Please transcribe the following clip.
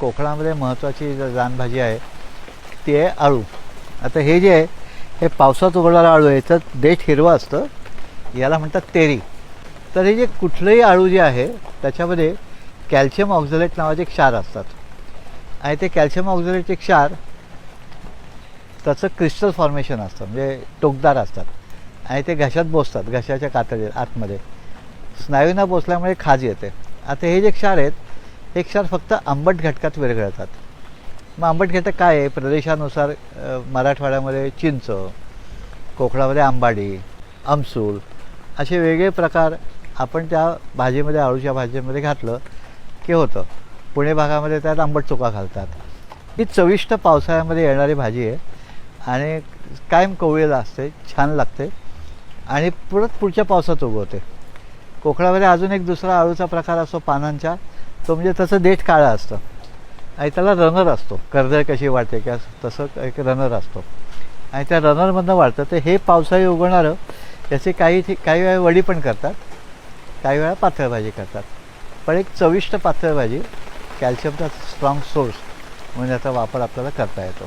कोकणामध्ये महत्त्वाची रानभाजी आहे ती आहे आळू. आता हे जे आहे हे पावसात उघडणारं आळू आहे तर देठ हिरवं असतं याला म्हणतात तेरी. तर हे जे कुठलंही आळू जे आहे त्याच्यामध्ये कॅल्शियम ऑक्झलेट नावाचे क्षार असतात. आणि ते कॅल्शियम ऑक्झलेटचे क्षार त्याचं क्रिस्टल फॉर्मेशन असतं म्हणजे टोकदार असतात. आणि ते घशात बोसतात घशाच्या कातडी आतमध्ये. स्नायूंना बोसल्यामुळे खाज येते. आता हे जे क्षार आहेत हे क्षार फक्त आंबट घटकात विरघळतात. मग आंबट घटक काय आहे? प्रदेशानुसार मराठवाड्यामध्ये चिंच कोकणामध्ये आंबाडी आमसूल असे वेगळे प्रकार आपण त्या भाजीमध्ये आळूच्या भाजीमध्ये घातलं की होतं. पुणे भागामध्ये त्यात आंबट चुका घालतात. ही चविष्ट पावसाळ्यामध्ये येणारी भाजी आहे आणि कायम कवळीला असते छान लागते आणि परत पुढच्या पावसात उगवते. कोकणामध्ये अजून एक दुसरा आळूचा प्रकार असतो पानांच्या तो म्हणजे त्याचं देठ काळं असतं. आणि त्याला रनर असतो. कर्दळ कशी वाढते किंवा तसं एक रनर असतो. आणि त्या रनरमधनं वाढतं. तर हे पावसाळी उगवणारं याचे काही काही वेळा वडी पण करतात. काही वेळा पातळभाजी करतात. पण एक चविष्ट पातळभाजी कॅल्शियमचा स्ट्रॉंग सोर्स म्हणून याचा वापर आपल्याला करता येतो.